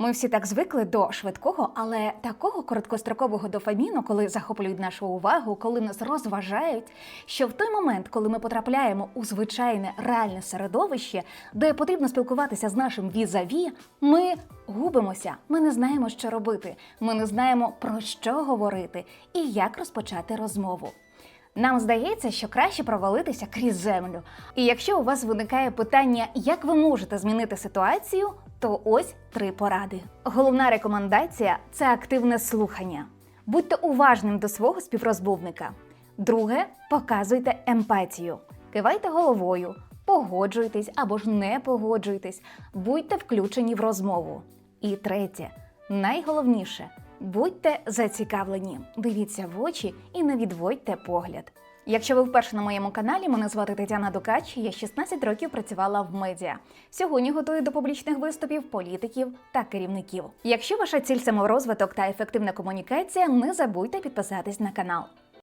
Ми всі так звикли до швидкого, але такого короткострокового дофаміну, коли захоплюють нашу увагу, коли нас розважають, що в той момент, коли ми потрапляємо у звичайне реальне середовище, де потрібно спілкуватися з нашим візаві, ми губимося. Ми не знаємо, що робити. Ми не знаємо про що говорити і як розпочати розмову. Нам здається, що краще провалитися крізь землю. І якщо у вас виникає питання, як ви можете змінити ситуацію, то ось три поради. Головна рекомендація це активне слухання. Будьте уважним до свого співрозмовника. Друге, показуйте емпатію. Кивайте головою, погоджуйтесь або ж не погоджуйтесь, будьте включені в розмову. І третє, найголовніше будьте зацікавлені, дивіться в очі і не відводьте погляд. Якщо ви вперше на моєму каналі, мене звати Тетяна Дукач, я 16 років працювала в медіа. Сьогодні готую до публічних виступів політиків та керівників. Якщо ваша ціль саморозвиток та ефективна комунікація, не забудьте підписатись на канал.